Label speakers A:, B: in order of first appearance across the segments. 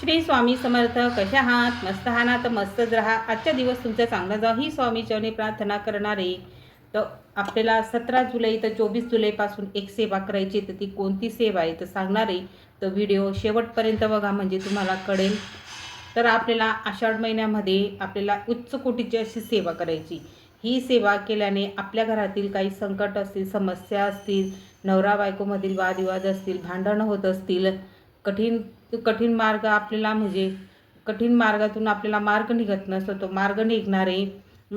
A: श्री स्वामी समर्थ कशा आहात? मस्त आहात ना? तर मस्तच राहा. आजचा दिवस तुमचा चांगला जाऊ ही स्वामी चरणी प्रार्थना करणारे तर आपल्याला सतरा जुलै तर चोवीस जुलैपासून एक सेवा करायची तर ती कोणती सेवा आहे? तर सांगणारे तर व्हिडिओ शेवटपर्यंत बघा. म्हणजे तुम्हाला कळेल. तर आपल्याला आषाढ महिन्यामध्ये आपल्याला उच्च कोटीची अशी सेवा करायची. ही सेवा केल्याने आपल्या घरातील काही संकट असतील समस्या असतील नवरा बायकोमधील वादविवाद असतील भांडणं होत असतील कठीण तो कठीण मार्ग आपल्याला म्हणजे कठीण मार्गातून आपल्याला मार्ग निघत नसतो तो मार्ग निघणारे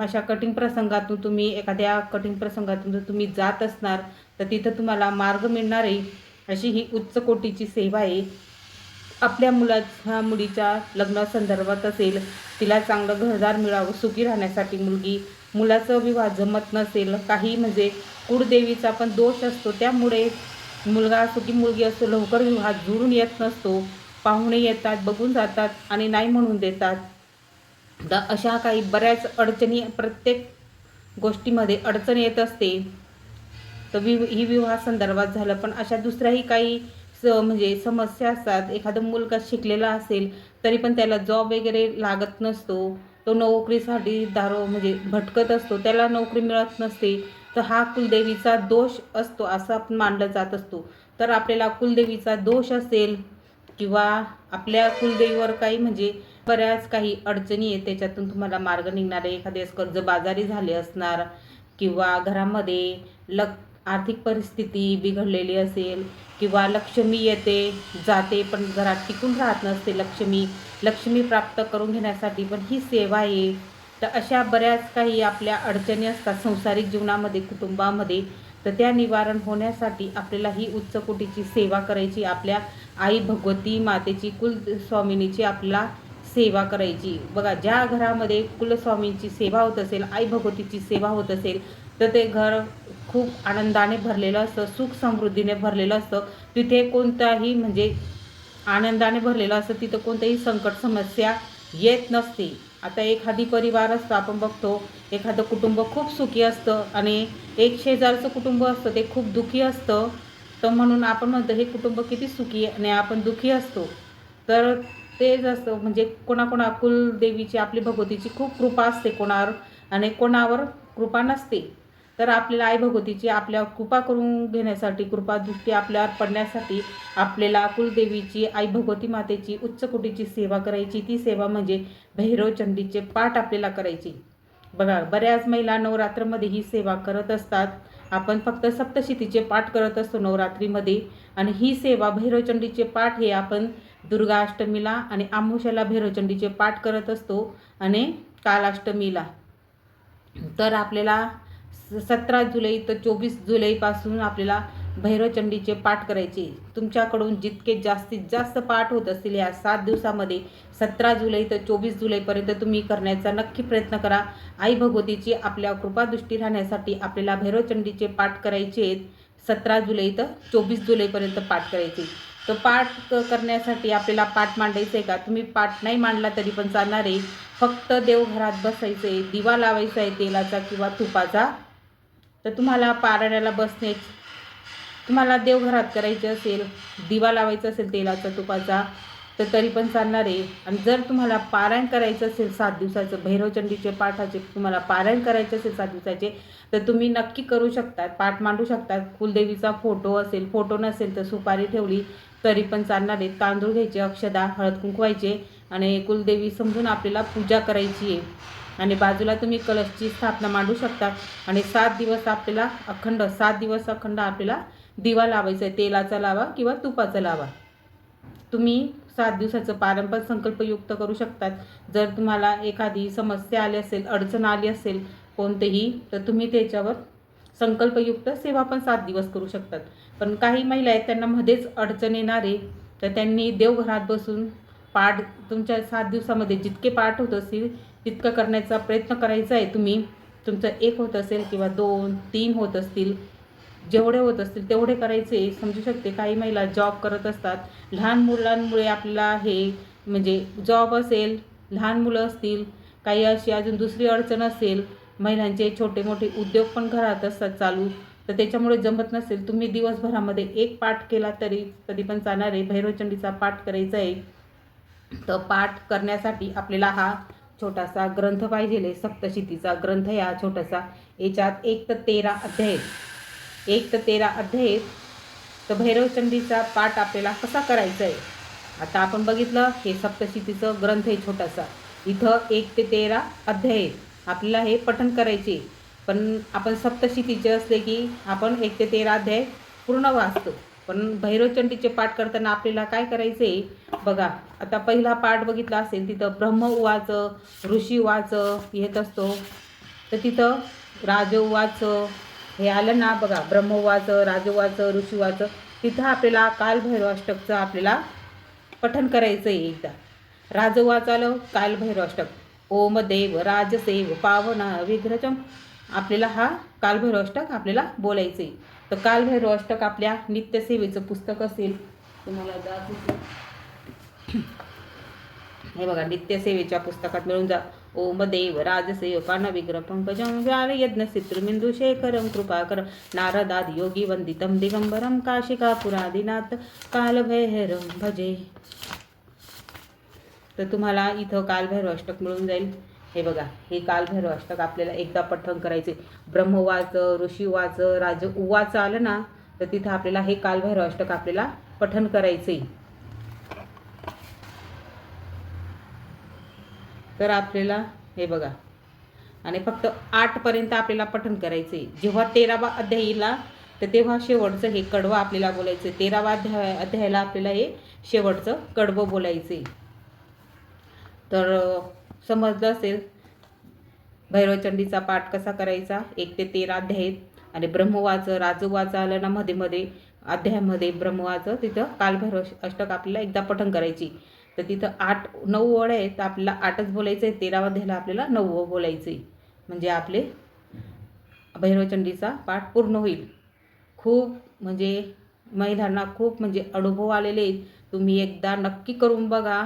A: अशा कठीण प्रसंगातून तुम्ही एखाद्या कठीण प्रसंगातून जर तुम्ही जात असणार तर तिथं तुम्हाला मार्ग मिळणार आहे. अशी ही उच्च कोटीची सेवा आहे. आपल्या मुलाच्या मुलीच्या लग्नासंदर्भात असेल तिला चांगलं घरदार मिळावं सुखी राहण्यासाठी मुलगी मुलाचं विवाह जमत नसेल काही म्हणजे कुळदेवीचा पण दोष असतो. त्यामुळे मुलगा असो की मुलगी असतो लवकर विवाह जुळून येत नसतो. पाहुणे येतात बघून जातात आणि नाही म्हणून देतात. द अशा काही बऱ्याच अडचणी प्रत्येक गोष्टीमध्ये अडचण येत असते. तर वि ही विवाह संदर्भात झालं. पण अशा दुसऱ्याही काही स म्हणजे समस्या असतात. एखादा मुलगा शिकलेला असेल तरी पण त्याला जॉब वगैरे लागत नसतो. तो नोकरीसाठी दारो म्हणजे भटकत असतो. त्याला नोकरी मिळत नसते. तर हा कुलदेवीचा दोष असतो असं आपण मानलं जात असतो. तर आपल्याला कुलदेवीचा दोष असेल किंवा आपल्या कुलदेवीवर काही म्हणजे बऱ्याच काही अडचणी आहेत त्याच्यातून तुम्हाला मार्ग निघणारे. एखादे कर्जबाजारी झाले असणार किंवा घरामध्ये लक आर्थिक परिस्थिती बिघडलेली असेल किंवा लक्ष्मी येते जाते पण घरात टिकून राहत नसते लक्ष्मी लक्ष्मी प्राप्त करून घेण्यासाठी पण ही सेवा आहे. तर अशा बऱ्याच काही आपल्या अडचणी असतात संसारिक जीवनामध्ये कुटुंबामध्ये. तर त्या निवारण होण्यासाठी आपल्याला ही उच्च कोटीची सेवा करायची आपल्या आई भगवती मातेची कुलस्वामिनीची आपल्याला सेवा करायची. बघा ज्या घरामध्ये कुलस्वामींची सेवा होत असेल आई भगवतीची सेवा होत असेल तर ते घर खूप आनंदाने भरलेलं असतं सुख समृद्धीने भरलेलं असतं. तिथे कोणताही म्हणजे आनंदाने भरलेलं असतं तिथं कोणतंही संकट समस्या येत नसते. आता एखादी परिवार असतो आपण बघतो एखादं कुटुंब खूप सुखी असतं आणि एक शेजारचं कुटुंब असतं ते खूप दुःखी असतं तर म्हणून आपण म्हणतो हे कुटुंब किती सुखी आणि आपण दुःखी असतो. तर तेच असतं म्हणजे कोणाकोणा कुलदेवीची आपली भगवतीची खूप कृपा असते कोणावर आणि कोणावर कृपा नसते. तर आपल्याला आई भगवतीची आपल्या कृपा करून घेण्यासाठी कृपादृष्टी आपल्यावर पडण्यासाठी आपल्याला कुलदेवीची आई भगवती मातेची उच्च कोटीची सेवा करायची. ती सेवा म्हणजे भैरवचंडीचे पाठ आपल्याला करायची. बघा बऱ्याच महिला नवरात्रमध्ये ही सेवा करत असतात. आपण फक्त सप्तशतीचे पाठ करत असतो नवरात्रीमध्ये. आणि ही सेवा भैरवचंडीचे पाठ हे आपण दुर्गाष्टमीला आणि आमुषाला भैरवचंडीचे पाठ करत असतो आणि कालाष्टमीला. तर आपल्याला सतरा जुलै तर चोवीस जुलैपासून आपल्याला भैरवचंडीचे पाठ करायचे. तुमच्याकडून जितके जास्तीत जास्त पाठ होत असतील या सात दिवसामध्ये सतरा जुलै तर चोवीस जुलैपर्यंत तुम्ही करण्याचा नक्की प्रयत्न करा. आई भगवतीची आपल्या कृपादृष्टी राहण्यासाठी आपल्याला भैरवचंडीचे पाठ करायचे आहेत. सतरा जुलै तर चोवीस जुलैपर्यंत पाठ करायचे. तर पाठ क- करण्यासाठी आपल्याला पाठ मांडायचं आहे का? तुम्ही पाठ नाही मांडला तरी पण चालणार. आहे फक्त देवघरात बसायचं आहे दिवा लावायचा आहे तेलाचा किंवा तुपाचा. तर तुम्हाला पारड्याला बसणेच तुम्हाला देवघरात करायचे असेल दिवा लावायचा असेल तेलाचा तुपाचा तर तरी पण चालणार आहे. आणि जर तुम्हाला पारायण करायचं असेल सात दिवसाचं भैरवचंडीचे पाठाचे तुम्हाला पारायण करायचे असेल सात दिवसाचे तर तुम्ही नक्की करू शकतात पाठ मांडू शकतात. कुलदेवीचा फोटो असेल फोटो नसेल तर सुपारी ठेवली तरी पण चालणार आहे. तांदूळ घ्यायचे अक्षदा हळद कुंकवायचे आणि कुलदेवी समजून आपल्याला पूजा करायची आहे. आणि बाजूला तुम्ही कलशची स्थापना मांडू शकता. आणि सात दिवस आपल्याला अखंड सात दिवस अखंड आपल्याला दिवा लावायचा आहे. तेलाचा लावा किंवा तुपाचा लावा. तुम्ही सात दिवसाचं पारंपरिक संकल्पयुक्त करू शकतात. जर तुम्हाला एखादी समस्या आली असेल अडचण आली असेल कोणतेही तर तुम्ही त्याच्यावर संकल्पयुक्त सेवा पण सात दिवस करू शकतात. पण काही महिला आहेत त्यांना मध्येच अडचण येणार आहे. तर त्यांनी देवघरात बसून पाठ तुमच्या सात दिवसामध्ये जितके पाठ होत असतील तितकं करण्याचा प्रयत्न करायचा आहे. तुम्ही तुमचं एक होत असेल किंवा दोन तीन होत असतील जेवढे होत असतील तेवढे करायचे. समजू शकते काही महिला जॉब करत असतात. लहान मुलांमुळे आपल्याला हे म्हणजे जॉब असेल लहान मुलं असतील काही अशी अजून दुसरी अडचण असेल महिलांचे छोटे मोठे उद्योग पण घरात असतात चालू तर त्याच्यामुळे जमत नसेल. तुम्ही दिवसभरामध्ये एक पाठ केला तरी कधी पण चालणार आहे. भैरवचंडीचा पाठ करायचा आहे. तर पाठ करण्यासाठी आपल्याला हा छोटासा ग्रंथ पाहिजे सप्तशितीचा ग्रंथ या छोटासा. याच्यात एक तर तेरा अध्याय. एक तर तेरा अध्याय. तर भैरवचंडीचा पाठ आपल्याला कसा करायचा आहे आता आपण बघितलं हे सप्तशितीचं ग्रंथ आहे छोटासा. इथं एक ते तेरा अध्याय. आपल्याला हे पठण करायचे. पण आपण सप्तशितीचे असले की आपण एक ते तेरा अध्याय पूर्ण वाचतो. पण भैरवचंडीचे पाठ करताना आपल्याला काय करायचे बघा आता पहिला पाठ बघितला असेल तिथं ब्रह्म उवाच ऋषी वाच येत असतो. तर तिथं राजउवाच हे आलं ना बघा ब्रह्म उवाच ऋषीवाच तिथं आपल्याला कालभैरवाष्टकचं आपल्याला पठन करायचं आहे एकदा. राजवाच आलं कालभैरवाष्टक. ओम देव राजसेव पावना विग्रजम आपल्याला हा कालभैरव अष्टक आपल्याला बोलायचं आहे तर कालभैरव अष्टक आपल्या नित्यसेवेचं पुस्तक असेल. तुम्हाला दाखवते. हे बघा नित्यसेवेच्या पुस्तकात मिळून जा. ओम देव राजसेव पानविग्रह पंकजं व्याल यज्ञ सित्रुमिंदू शेखरं कृपाकर नारदाद योगी वंदितं दिगंबरं काशिकापुरादिनाथ कालभैरव भजे. तर तुम्हाला इथं कालभैरव अष्टक मिळून जाईल. हे बघा हे कालभैरव अष्टक आपल्याला एकदा पठण करायचे. ब्रह्मवाच ऋषीवाच राज उवाच आलं ना तर तिथं आपल्याला हे कालभैरव अष्टक आपल्याला पठण करायचे तर आपल्याला हे बघा आणि फक्त आठपर्यंत आपल्याला पठण करायचे जेव्हा तेरावा अध्याय येईला तर तेव्हा शेवटचं हे कडवं आपल्याला बोलायचं तेरावा अध्याय अध्यायाला आपल्याला हे शेवटचं कडवं बोलायचे तर समजलं असेल. भैरवचंडीचा पाठ कसा करायचा? एक ते तेरा अध्याय. आहेत. आणि ब्रह्मवाचं राजूवाचं आलं ना मध्ये मध्ये. अध्यायामध्ये ब्रह्मवाचं तिथं कालभैरव अष्टक आपल्याला एकदा पठण करायची. तर तिथं आठ नऊ वड आहेत. तर आपल्याला आठच बोलायचं आहे तेरावा अध्यायाला आपल्याला नऊ बोलायचं आहे म्हणजे आपले भैरवचंडीचा पाठ पूर्ण होईल. खूप म्हणजे महिलांना खूप म्हणजे अनुभव आलेले आहेत. तुम्ही एकदा नक्की करून बघा.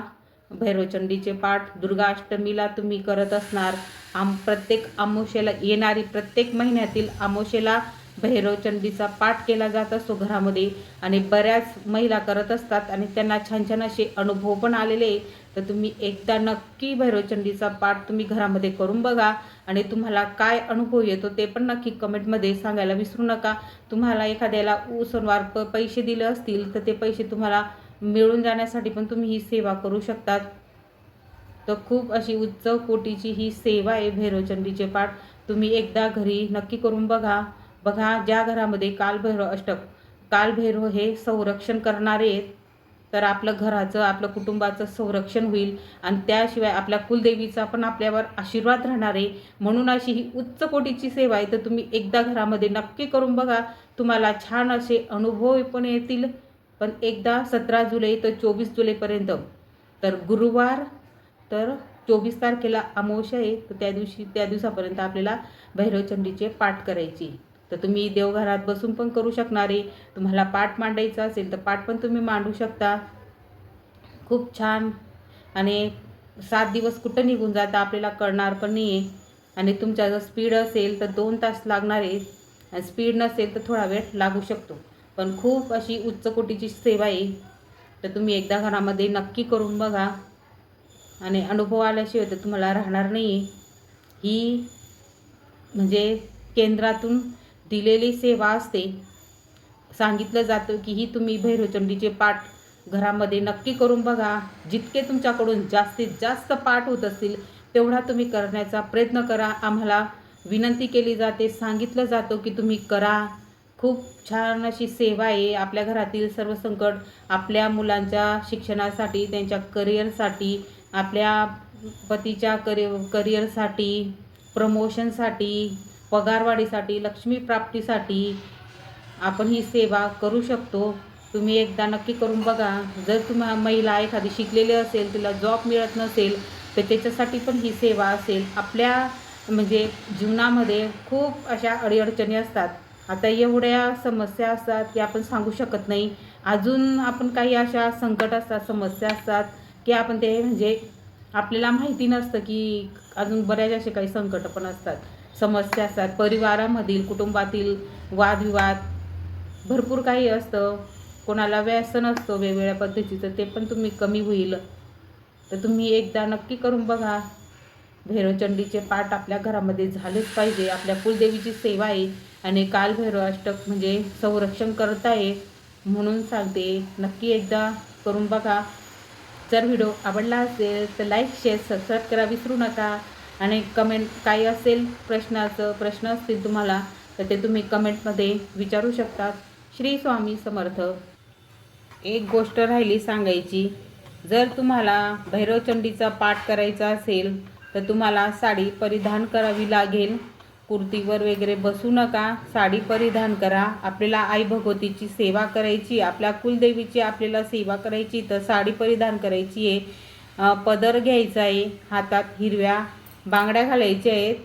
A: भैरवचंडीचे पाठ दुर्गाष्टमीला तुम्ही करत असणार. आम प्रत्येक आमोशेला येणारी प्रत्येक महिन्यातील आमोशेला भैरवचंडीचा पाठ केला जात असतो घरामध्ये. आणि बऱ्याच महिला करत असतात आणि त्यांना छान छान असे अनुभव पण आलेले तर तुम्ही एकदा नक्की भैरवचंडीचा पाठ तुम्ही घरामध्ये करून बघा. आणि तुम्हाला काय अनुभव येतो ते पण नक्की कमेंटमध्ये सांगायला विसरू नका. तुम्हाला एखाद्याला ऊसनवार प पैसे दिले असतील तर ते पैसे तुम्हाला मिळून जाण्यासाठी पण तुम्ही ही सेवा करू शकतात. तर खूप अशी उच्च कोटीची ही सेवा आहे भैरवचंडीचे पाठ. तुम्ही एकदा घरी नक्की करून बघा. बघा ज्या घरामध्ये कालभैरव अष्टक कालभैरव हे संरक्षण करणारे आहेत तर आपलं घराचं आपलं कुटुंबाचं संरक्षण होईल. आणि त्याशिवाय आपल्या कुलदेवीचा पण आपल्यावर आशीर्वाद राहणार आहे. म्हणून अशी ही उच्च कोटीची सेवा आहे. तर तुम्ही एकदा घरामध्ये नक्की करून बघा. तुम्हाला छान असे अनुभव पण येतील. पण एकदा सतरा जुलै तर चोवीस जुलैपर्यंत. तर गुरुवार तर चोवीस तारखेला अमावस्या आहे तर त्या दिवशी त्या दिवसापर्यंत आपल्याला भैरवचंडीचे पाठ करायची. तर तुम्ही देवघरात बसून पण करू शकणार आहे. तुम्हाला पाठ मांडायचा असेल तर पाठ पण तुम्ही मांडू शकता. खूप छान. आणि सात दिवस कुठं निघून जातं आपल्याला कळणार पण नाही आहे. आणि तुमचा जर स्पीड असेल तर दोन तास लागणार आहे. आणि स्पीड नसेल तर थोडा वेळ लागू शकतो. पण खूप अशी उच्च कोटीची सेवा आहे. तर तुम्ही एकदा घरामध्ये नक्की करून बघा. आणि अनुभव आल्याशिवाय तर तुम्हाला राहणार नाही ही म्हणजे केंद्रातून दिलेली सेवा असते. सांगितलं जातं की ही तुम्ही भैरवचंडीचे पाठ घरामध्ये नक्की करून बघा. जितके तुमच्याकडून जास्तीत जास्त पाठ होत असतील तेवढा तुम्ही करण्याचा प्रयत्न करा. आम्हाला विनंती केली जाते सांगितलं जातं की तुम्ही करा. खूप छान अशी सेवा आहे. आपल्या घरातील सर्व संकट आपल्या मुलांच्या शिक्षणासाठी त्यांच्या करिअरसाठी आपल्या पतीच्या करि करिअरसाठी प्रमोशनसाठी पगारवाढीसाठी लक्ष्मी प्राप्तीसाठी आपण ही सेवा करू शकतो. तुम्ही एकदा नक्की करून बघा. जर तुम्हा महिला एखादी शिकलेली असेल तिला जॉब मिळत नसेल तर त्याच्यासाठी पण ही सेवा असेल. आपल्या म्हणजे जीवनामध्ये खूप अशा अडीअडचणी असतात. आता एवढ्या समस्या असतात की आपण सांगू शकत नाही. अजून आपण काही अशा संकट असतात समस्या असतात की आपण ते म्हणजे आपल्याला माहिती नसतं की अजून बऱ्याच असे काही संकट पण असतात. समस्या असतात. परिवारामधील कुटुंबातील वादविवाद भरपूर काही असतं. कोणाला व्यसन असतं वेगवेगळ्या पद्धतीचं ते पण तुम्ही कमी होईल. तर तुम्ही एकदा नक्की करून बघा. भैरवचंडीचे पाठ आपल्या घरामध्ये झालेच पाहिजे. आपल्या कुलदेवीची सेवा आहे. आणि काल भैरव अष्टक म्हणजे संरक्षण करत आहे म्हणून सांगते. नक्की एकदा करून बघा. जर व्हिडिओ आवडला असेल तर लाईक शेअर सबस्क्राईब करा विसरू नका. आणि कमेंट काही असेल प्रश्नाचं प्रश्न असतील तुम्हाला तर ते तुम्ही कमेंटमध्ये विचारू शकता. श्री स्वामी समर्थ. एक गोष्ट राहिली सांगायची. जर तुम्हाला भैरवचंडीचा पाठ करायचा असेल तर तुम्हाला साडी परिधान करावी लागेल. कुर्तीवर वगैरे बसू नका साडी परिधान करा. आपल्याला आई भगवतीची सेवा करायची आपल्या कुलदेवीची आपल्याला सेवा करायची तर साडी परिधान करायची आहे. पदर घ्यायचा आहे हातात हिरव्या बांगड्या घालायच्या आहेत.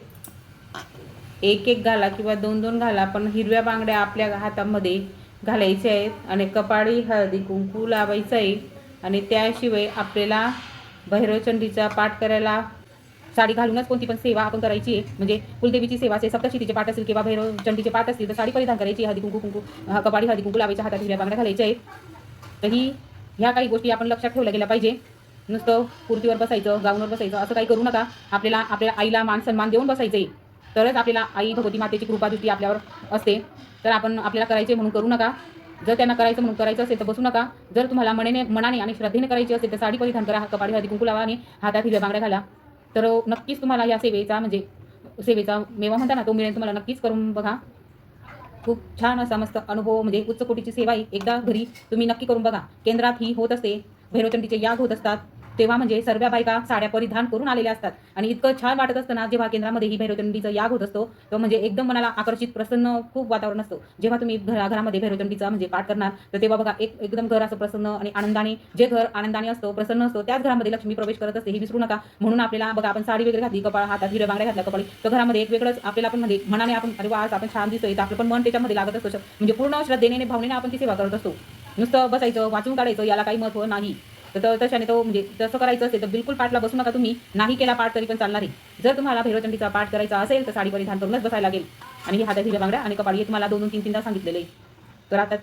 A: एक एक घाला किंवा दोन दोन घाला पण हिरव्या बांगड्या आपल्या हातामध्ये घालायच्या आहेत. आणि कपाळी हळदी कुंकू लावायचं आहे. आणि त्याशिवाय आपल्याला भैरवचंडीचा पाठ करायला साडी घालूनच कोणती पण सेवा आपण करायची आहे. म्हणजे कुलदेवीची सेवा असेल सप्तशितीचे पाठ असेल किंवा भैरव चंडीचे पाठ असतील तर साडी परिधान करायची. हळदी कुंकू कुंकू कपाडी हळदी कुंकू लावायच्या हातात हिरव्या बांगड्या घालायच्या आहेत. तर ही ह्या काही गोष्टी आपण लक्षात ठेवल्या गेल्या पाहिजे. नुसतं कुर्तीवर बसायचं गाऊनवर बसायचं असं काही करू नका. आपल्याला आपल्या आईला मान सन्मान देऊन बसायचं आहे तरच आपल्याला आई भगवती मातेची कृपादृष्टी आपल्यावर असते. तर आपण आपल्याला करायचे म्हणून करू नका. जर त्यांना करायचं म्हणून करायचं असेल तर बसू नका. जर तुम्हाला मनाने मनाने आणि श्रद्धेने करायची असेल तर साडी परिधान करा कपाडी हळदी कुंकू लावा आणि हातात हिरव्या बांगड्या घाला. तर नक्कीच तुम्हाला या सेवेचा म्हणजे सेवेचा मेवा म्हणता ना तो मिळेल तुम्हाला नक्कीच करून बघा. खूप छान असा मस्त अनुभव म्हणजे उच्च कोटीची सेवा एकदा घरी तुम्ही नक्की करून बघा. केंद्रात ही होत असते. भैरवचंडीचे याग होत असतात. तेव्हा म्हणजे सर्व बायका साड्या परिधान करून आलेल्या असतात. आणि इतकं छान वाटत असताना जेव्हा केंद्रामध्ये ही भैरवचंडीचा याग होत असतो तो म्हणजे एकदम मनाला आकर्षित प्रसन्न खूप वातावरण असतं. जेव्हा तुम्ही घरा घरामध्ये भैरवचंडीचा म्हणजे पाठ करणार तर तेव्हा बघा एक एकदम घर असं प्रसन्न आणि आनंदाने जे घर आनंदाने असतो प्रसन्न असतो त्याच घरामध्ये लक्ष्मी प्रवेश करत असते हे विसरू नका. म्हणून आपल्याला बघा आपण साडी वगैरे घातली कपाळ हातात हिरव्या बांगड्या घातल्या कपाळी तर घरामध्ये एक वेगळंच आपल्याला पण म्हणजे मनाने आपण अरे आज आपण छान दिसतोय आपलं पण मन त्याच्यामध्ये लागत असतो. म्हणजे पूर्ण श्रद्धेने भावनेने आपण ती सेवा करत असतो. नुसतं बसायचं वाचून काढायचं याला काही महत्त्व नाही. तर तशाने तो म्हणजे तसं करायचं असेल तर बिलकुल पाठला बसू नका तुम्ही. नाही केला पाठ तरी पण चालणार आहे. जर तुम्हाला भैरवचंडीचा पाठ करायचा असेल तर साडी परिधान करूनच बसायला लागेल. आणि ही हातात हिरव्या बांगड्या आणि कपाळी तुम्हाला दोन दोन तीन तीनदा सांगितलेले तर आता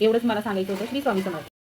A: एवढंच मला सांगायचं होतं श्री स्वामी समर्थ.